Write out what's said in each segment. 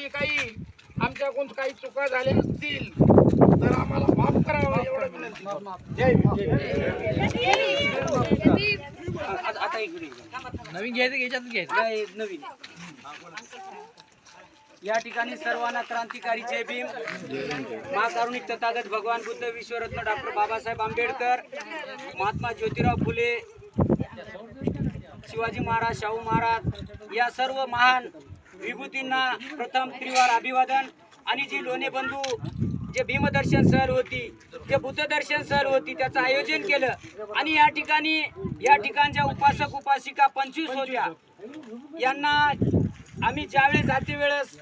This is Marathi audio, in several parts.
जरी काही आमच्याकडून काही चुका झाल्या असतील तर आम्हाला माफ करावं एवढं विनंती. आता इकडे नवीन घ्यायचं घ्यायच्यात घ्यायचं. नवीन. या ठिकाणी सर्वांना क्रांतिकारी जय भीम. महाकारुणिक तथागत भगवान बुद्ध विश्वरत्न डॉक्टर बाबासाहेब आंबेडकर महात्मा ज्योतिराव फुले शिवाजी महाराज शाहू महाराज या सर्व महान विभूतींना प्रथम त्रिवार अभिवादन. आणि जी लोणे बंधू जे भीमदर्शन सर होती जे बुद्धदर्शन सर होती त्याचं आयोजन केलं. आणि या ठिकाणी या ठिकाणच्या उपासक उपासिका पंचवीस होत्या. यांना आम्ही ज्यावेळेस जाते वेळेस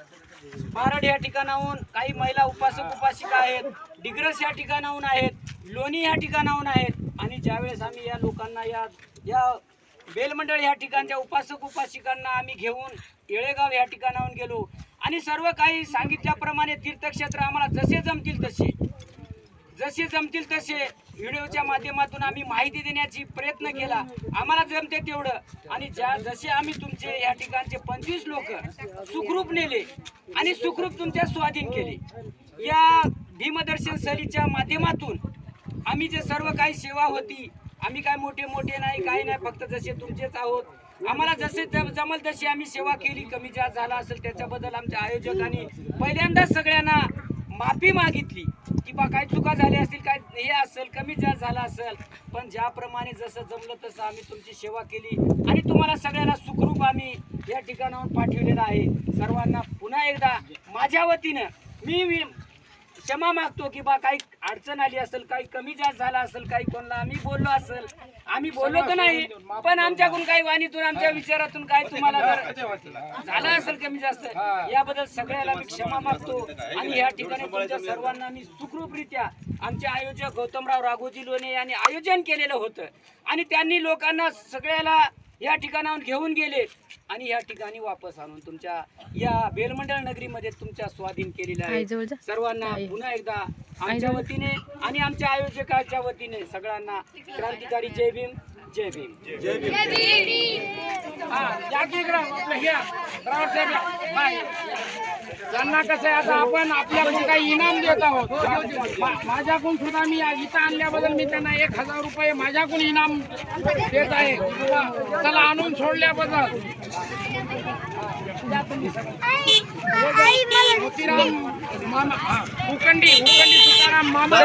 बारड या ठिकाणाहून काही महिला उपासक उपासिका आहेत डिग्रस या ठिकाणाहून आहेत लोणी या ठिकाणाहून आहेत. आणि ज्यावेळेस आम्ही या लोकांना या या बेलमंडळ या ठिकाणच्या उपासक उपासिकांना आम्ही घेऊन येळेगाव या ठिकाणाहून गेलो. आणि सर्व काही सांगितल्याप्रमाणे तीर्थक्षेत्र आम्हाला जसे जमतील तसे जसे जमतील तसे व्हिडिओच्या माध्यमातून आम्ही माहिती देण्याची प्रयत्न केला. आम्हाला जमते तेवढं. आणि ज्या जसे आम्ही तुमचे या ठिकाणचे पंचवीस लोक सुखरूप नेले आणि सुखरूप तुमच्या स्वाधीन केले. या भीमदर्शन सहलीच्या माध्यमातून आम्ही जे सर्व काही सेवा होती आम्ही काय मोठे मोठे नाही काही नाही फक्त जसे तुमचेच आहोत. आम्हाला जसे जमल तशी आम्ही सेवा केली. कमी जास्त झाला असेल त्याच्याबद्दल आमच्या आयोजकांनी पहिल्यांदाच सगळ्यांना माफी मागितली. की बा काय चुका झाल्या असतील काय हे असेल कमी जास्त झाला असेल. पण ज्याप्रमाणे जसं जमलं तसं आम्ही तुमची सेवा केली. आणि तुम्हाला सगळ्यांना सुखरूप आम्ही या ठिकाणाहून पाठवलेलं आहे. सर्वांना पुन्हा एकदा माझ्या वतीनं मी मी क्षमा मागतो की बा काही अडचण आली असेल काही कमी जास्त झाला असेल काही कोणाला आम्ही बोललो असेल आम्ही बोललो तर नाही पण आमच्याकडून काही वाणीतून आमच्या विचारातून काय तुम्हाला जर झालं असेल कमी जास्त याबद्दल सगळ्याला मी क्षमा मागतो. आणि या ठिकाणी तुमच्या सर्वांना मी सुखरूपरित्या आमचे आयोजक गौतमराव राघोजी लोणे यांनी आयोजन केलेलं होतं. आणि त्यांनी लोकांना सगळ्याला या ठिकाणाहून घेऊन गेले आणि या ठिकाणी वापस आणून तुमच्या या बेलमंडळ नगरीमध्ये तुमच्या स्वाधीन केलेलं आहे. सर्वांना पुन्हा एकदा आमच्या वतीने आणि आमच्या आयोजकाच्या वतीने सगळ्यांना क्रांतिकारी जय भीम जय भीम. हा, या की इकडं, आपलं त्यांना कसं आहे आता आपण आपल्याकडून काही इनाम देत आहोत. मा- माझ्याकडून सुद्धा मी इथं आणल्याबद्दल मी त्यांना एक हजार रुपये माझ्याकडून इनाम देत आहे. त्याला आणून सोडल्याबद्दल. मोतीराम मामा हा, उकंडी उकंडी तुकाराम मामा.